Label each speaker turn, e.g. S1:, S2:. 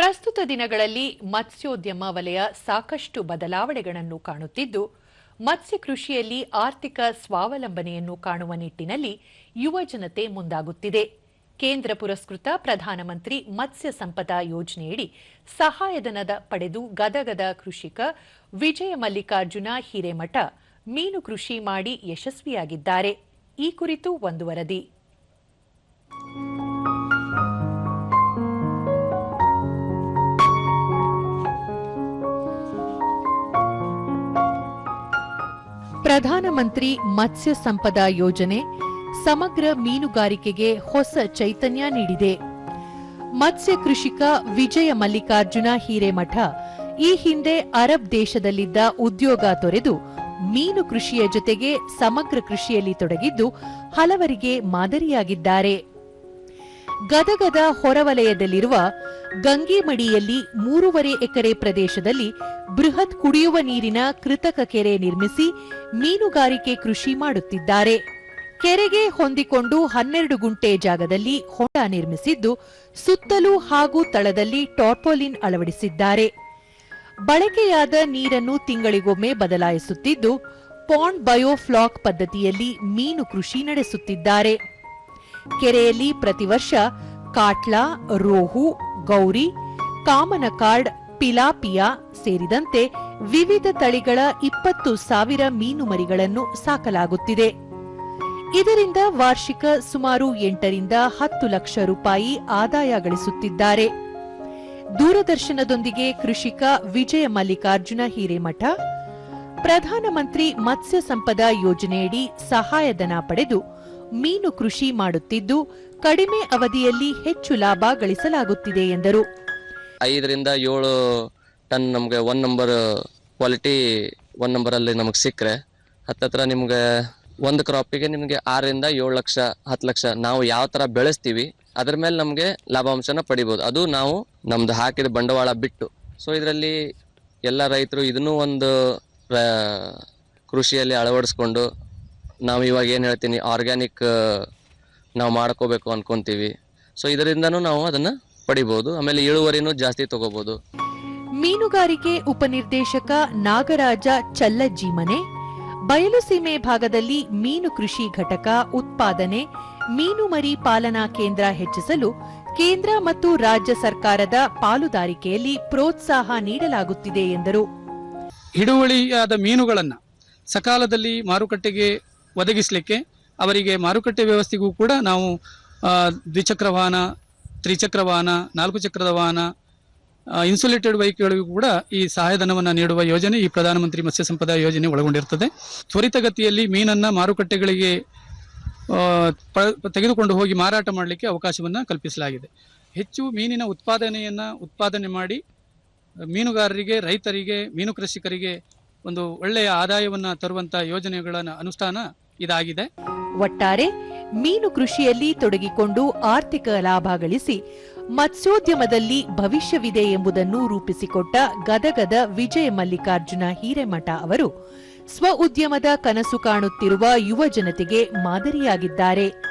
S1: ಪ್ರಸ್ತುತ ದಿನಗಳಲ್ಲಿ ಮತ್ಸ್ಯೋದ್ಯಮ ವಲಯ ಸಾಕಷ್ಟು ಬದಲಾವಣೆಗಳನ್ನು ಕಾಣುತ್ತಿದ್ದು, ಮತ್ಸ್ಯ ಕೃಷಿಯಲ್ಲಿ ಆರ್ಥಿಕ ಸ್ವಾವಲಂಬನೆಯನ್ನು ಕಾಣುವ ನಿಟ್ಟಿನಲ್ಲಿ ಯುವ ಜನತೆ ಮುಂದಾಗುತ್ತಿದೆ. ಕೇಂದ್ರ ಪುರಸ್ಕೃತ ಪ್ರಧಾನಮಂತ್ರಿ ಮತ್ಸ್ಯ ಸಂಪದ ಯೋಜನೆಯಡಿ ಸಹಾಯಧನದ ಪಡೆದು ಗದಗದ ಕೃಷಿಕ ವಿಜಯ ಮಲ್ಲಿಕಾರ್ಜುನ ಹಿರೇಮಠ ಮೀನು ಕೃಷಿ ಮಾಡಿ ಯಶಸ್ವಿಯಾಗಿದ್ದಾರೆ. ಈ ಕುರಿತು ಒಂದು ವರದಿ. ಪ್ರಧಾನಮಂತ್ರಿ ಮತ್ಸ್ಯ ಸಂಪದ ಯೋಜನೆ ಸಮಗ್ರ ಮೀನುಗಾರಿಕೆಗೆ ಹೊಸ ಚೈತನ್ಯ ನೀಡಿದೆ. ಮತ್ಸ್ಯ ಕೃಷಿಕ ವಿಜಯ ಮಲ್ಲಿಕಾರ್ಜುನ ಹಿರೇಮಠ ಈ ಹಿಂದೆ ಅರಬ್ ದೇಶದಲ್ಲಿದ್ದ ಉದ್ಯೋಗ ತೊರೆದು ಮೀನು ಕೃಷಿಯ ಜೊತೆಗೆ ಸಮಗ್ರ ಕೃಷಿಯಲ್ಲಿ ತೊಡಗಿದ್ದು ಹಲವರಿಗೆ ಮಾದರಿಯಾಗಿದ್ದಾರೆ. ಗದಗದ ಹೊರವಲಯದಲ್ಲಿರುವ ಗಂಗೆಮಡಿಯಲ್ಲಿ ಮೂರುವರೆ ಎಕರೆ ಪ್ರದೇಶದಲ್ಲಿ ಬೃಹತ್ ಕುಡಿಯುವ ನೀರಿನ ಕೃತಕ ಕೆರೆ ನಿರ್ಮಿಸಿ ಮೀನುಗಾರಿಕೆ ಕೃಷಿ ಮಾಡುತ್ತಿದ್ದಾರೆ. ಕೆರೆಗೆ ಹೊಂದಿಕೊಂಡು ಹನ್ನೆರಡು ಗುಂಟೆ ಜಾಗದಲ್ಲಿ ಹೊಂಡ ನಿರ್ಮಿಸಿದ್ದು, ಸುತ್ತಲೂ ಹಾಗೂ ತಳದಲ್ಲಿ ಟಾರ್ಪೋಲಿನ್ ಅಳವಡಿಸಿದ್ದಾರೆ. ಬಳಕೆಯಾದ ನೀರನ್ನು ತಿಂಗಳಿಗೊಮ್ಮೆ ಬದಲಾಯಿಸುತ್ತಿದ್ದು, ಪಾಂಡ್ ಬಯೋಫ್ಲಾಕ್ ಪದ್ಧತಿಯಲ್ಲಿ ಮೀನು ಕೃಷಿ ನಡೆಸುತ್ತಿದ್ದಾರೆ. ಕೆರೆಯಲ್ಲಿ ಪ್ರತಿ ವರ್ಷ ಕಾಟ್ಲಾ, ರೋಹು, ಗೌರಿ ಕಾಮನಕಾರ್ಡ್ ಪಿಲಾಪಿಯಾ ಸೇರಿದಂತೆ ವಿವಿಧ ತಳಿಗಳ ಇಪ್ಪತ್ತು ಸಾವಿರ ಮೀನು ಮರಿಗಳನ್ನು ಸಾಕಲಾಗುತ್ತಿದೆ. ಇದರಿಂದ ವಾರ್ಷಿಕ ಸುಮಾರು ಎಂಟರಿಂದ ಹತ್ತು ಲಕ್ಷ ರೂಪಾಯಿ ಆದಾಯ ಗಳಿಸುತ್ತಿದ್ದಾರೆ. ದೂರದರ್ಶನದೊಂದಿಗೆ ಕೃಷಿಕ ವಿಜಯ ಮಲ್ಲಿಕಾರ್ಜುನ ಹಿರೇಮಠ, ಪ್ರಧಾನಮಂತ್ರಿ ಮತ್ಸ್ಯ ಸಂಪದ ಯೋಜನೆಯಡಿ ಸಹಾಯಧನ ಪಡೆದು ಮೀನು ಕೃಷಿ ಮಾಡುತ್ತಿದ್ದು ಕಡಿಮೆ ಅವಧಿಯಲ್ಲಿ ಹೆಚ್ಚು ಲಾಭ ಗಳಿಸಲಾಗುತ್ತಿದೆ ಎಂದರು.
S2: ಐದರಿಂದ ಏಳು ಟನ್ ನಮಗೆ ಒನ್ ನಂಬರ್ ಕ್ವಾಲಿಟಿ ಒನ್ ನಂಬರಲ್ಲಿ ನಮಗೆ ಸಿಕ್ಕರೆ. ಹತ್ತತ್ರ ನಿಮಗೆ ಒಂದು ಕ್ರಾಪಿಗೆ ನಿಮಗೆ ಆರರಿಂದ ಏಳು ಲಕ್ಷ, ಹತ್ತು ಲಕ್ಷ ನಾವು ಯಾವ ಥರ ಬೆಳೆಸ್ತೀವಿ ಅದ್ರ ಮೇಲೆ ನಮಗೆ ಲಾಭಾಂಶನ ಪಡಿಬೋದು. ಅದು ನಾವು ನಮ್ದು ಹಾಕಿದ ಬಂಡವಾಳ ಬಿಟ್ಟು. ಸೊ ಇದರಲ್ಲಿ ಎಲ್ಲ ರೈತರು ಇದನ್ನೂ ಒಂದು ಕೃಷಿಯಲ್ಲಿ ಅಳವಡಿಸ್ಕೊಂಡು ನಾವು ಇವಾಗ ಏನು ಹೇಳ್ತೀನಿ ಆರ್ಗ್ಯಾನಿಕ್ ನಾವು ಮಾಡ್ಕೋಬೇಕು ಅನ್ಕೊಂತೀವಿ. ಸೊ ಇದರಿಂದನೂ ನಾವು ಅದನ್ನು ಪಡಿಬೋದು. ಆಮೇಲೆ ಇಳುವರಿನೂ ಜಾಸ್ತಿ ತಗೋಬಹುದು
S1: ಮೀನುಗಾರಿಕೆ ಉಪನಿರ್ದೇಶಕ ನಾಗರಾಜ ಚಲ್ಲಜ್ಜಿ ಮನೆ ಬಯಲುಸೀಮೆ ಭಾಗದಲ್ಲಿ ಮೀನು ಕೃಷಿ ಘಟಕ ಉತ್ಪಾದನೆ ಮೀನು ಮರಿ ಪಾಲನಾ ಕೇಂದ್ರ ಹೆಚ್ಚಿಸಲು ಕೇಂದ್ರ ಮತ್ತು ರಾಜ್ಯ ಸರ್ಕಾರದ ಪಾಲುದಾರಿಕೆಯಲ್ಲಿ ಪ್ರೋತ್ಸಾಹ ನೀಡಲಾಗುತ್ತಿದೆ ಎಂದರು.
S3: ಹಿಡುವಳಿಯಾದ ಮೀನುಗಳನ್ನು ಸಕಾಲದಲ್ಲಿ ಮಾರುಕಟ್ಟೆಗೆ ಒದಗಿಸಲಿಕ್ಕೆ ಅವರಿಗೆ ಮಾರುಕಟ್ಟೆ ವ್ಯವಸ್ಥೆಗೂ ಕೂಡ ನಾವು ದ್ವಿಚಕ್ರ ವಾಹನ, ತ್ರಿಚಕ್ರ ವಾಹನ, ನಾಲ್ಕು ಚಕ್ರದ ವಾಹನ ಇನ್ಸುಲೇಟೆಡ್ ವೈಕ್ಗಳಿಗೂ ಕೂಡ ಈ ಸಹಾಯಧನವನ್ನು ನೀಡುವ ಯೋಜನೆ ಈ ಪ್ರಧಾನಮಂತ್ರಿ ಮತ್ಸ್ಯ ಸಂಪದ ಯೋಜನೆ ಒಳಗೊಂಡಿರ್ತದೆ. ತ್ವರಿತಗತಿಯಲ್ಲಿ ಮೀನನ್ನು ಮಾರುಕಟ್ಟೆಗಳಿಗೆ ತೆಗೆದುಕೊಂಡು ಹೋಗಿ ಮಾರಾಟ ಮಾಡಲಿಕ್ಕೆ ಅವಕಾಶವನ್ನು ಕಲ್ಪಿಸಲಾಗಿದೆ. ಹೆಚ್ಚು ಮೀನಿನ ಉತ್ಪಾದನೆಯನ್ನು ಉತ್ಪಾದನೆ ಮಾಡಿ ಮೀನುಗಾರರಿಗೆ, ರೈತರಿಗೆ, ಮೀನು ಕೃಷಿಕರಿಗೆ ಒಂದು ಒಳ್ಳೆಯ ಆದಾಯವನ್ನು ತರುವಂತ ಯೋಜನೆಗಳ ಅನುಷ್ಠಾನ ಇದಾಗಿದೆ.
S1: ಒಟ್ಟಾರೆ ಮೀನು ಕೃಷಿಯಲ್ಲಿ ತೊಡಗಿಕೊಂಡು ಆರ್ಥಿಕ ಲಾಭ ಗಳಿಸಿ ಮತ್ಸ್ಯೋದ್ಯಮದಲ್ಲಿ ಭವಿಷ್ಯವಿದೆ ಎಂಬುದನ್ನು ರೂಪಿಸಿಕೊಟ್ಟ ಗದಗದ ವಿಜಯ ಮಲ್ಲಿಕಾರ್ಜುನ ಹಿರೇಮಠ ಅವರು, ಸ್ವ ಉದ್ಯಮದ ಕನಸು ಕಾಣುತ್ತಿರುವ ಯುವ ಜನತೆಗೆ ಮಾದರಿಯಾಗಿದ್ದಾರೆ.